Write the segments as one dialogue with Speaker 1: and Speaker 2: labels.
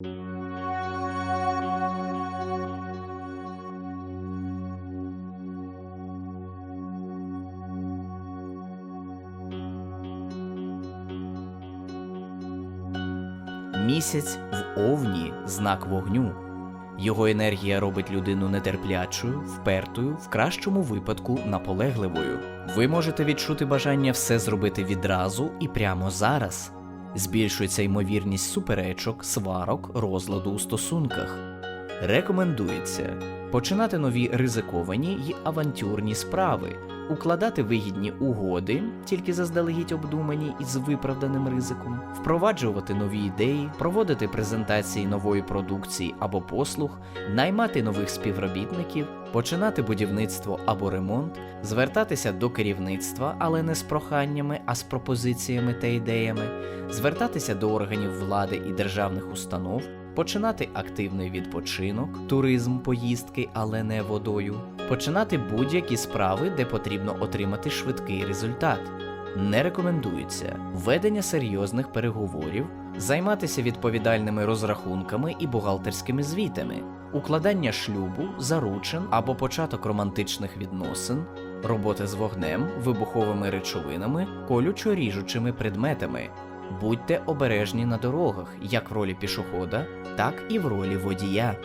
Speaker 1: Місяць в овні знак вогню. Його енергія робить людину нетерплячою, впертою, в кращому випадку наполегливою. Ви можете відчути бажання все зробити відразу і прямо зараз. Збільшується ймовірність суперечок, сварок, розладу у стосунках. Рекомендується починати нові ризиковані й авантюрні справи, укладати вигідні угоди, тільки заздалегідь обдумані і з виправданим ризиком, впроваджувати нові ідеї, проводити презентації нової продукції або послуг, наймати нових співробітників, починати будівництво або ремонт, звертатися до керівництва, але не з проханнями, а з пропозиціями та ідеями, звертатися до органів влади і державних установ, починати активний відпочинок, туризм, поїздки, але не водою, починати будь-які справи, де потрібно отримати швидкий результат. Не рекомендується ведення серйозних переговорів, займатися відповідальними розрахунками і бухгалтерськими звітами, укладання шлюбу, заручин або початок романтичних відносин, роботи з вогнем, вибуховими речовинами, колючо-ріжучими предметами. Будьте обережні на дорогах, як в ролі пішохода, так і в ролі водія.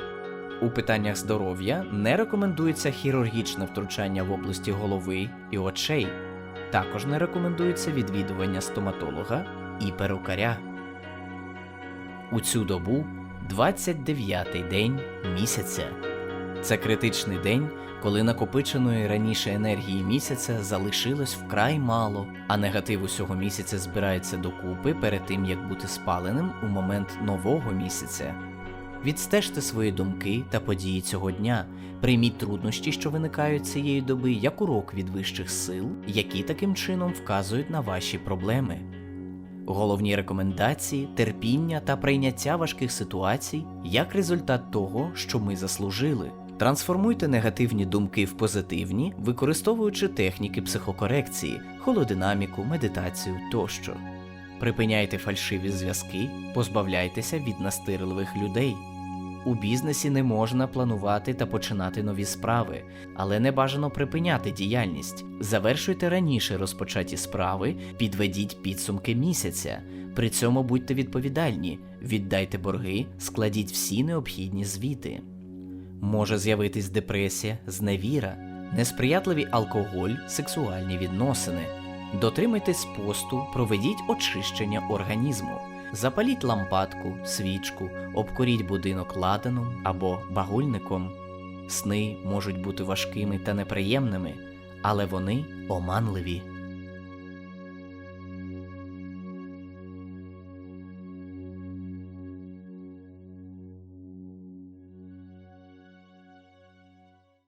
Speaker 1: У питаннях здоров'я не рекомендується хірургічне втручання в області голови і очей. Також не рекомендується відвідування стоматолога і перукаря. У цю добу 29-й день місяця. Це критичний день, коли накопиченої раніше енергії місяця залишилось вкрай мало, а негатив усього місяця збирається докупи перед тим, як бути спаленим у момент нового місяця. Відстежте свої думки та події цього дня, прийміть труднощі, що виникають цієї доби, як урок від вищих сил, які таким чином вказують на ваші проблеми. Головні рекомендації, терпіння та прийняття важких ситуацій як результат того, що ми заслужили. Трансформуйте негативні думки в позитивні, використовуючи техніки психокорекції, холодинаміку, медитацію тощо. Припиняйте фальшиві зв'язки, позбавляйтеся від настирливих людей. У бізнесі не можна планувати та починати нові справи, але не бажано припиняти діяльність. Завершуйте раніше розпочаті справи, підведіть підсумки місяця. При цьому будьте відповідальні, віддайте борги, складіть всі необхідні звіти. Може з'явитись депресія, зневіра, несприятливий алкоголь, сексуальні відносини. Дотримайтесь посту, проведіть очищення організму. Запаліть лампадку, свічку, обкуріть будинок ладаном або багульником. Сни можуть бути важкими та неприємними, але вони оманливі.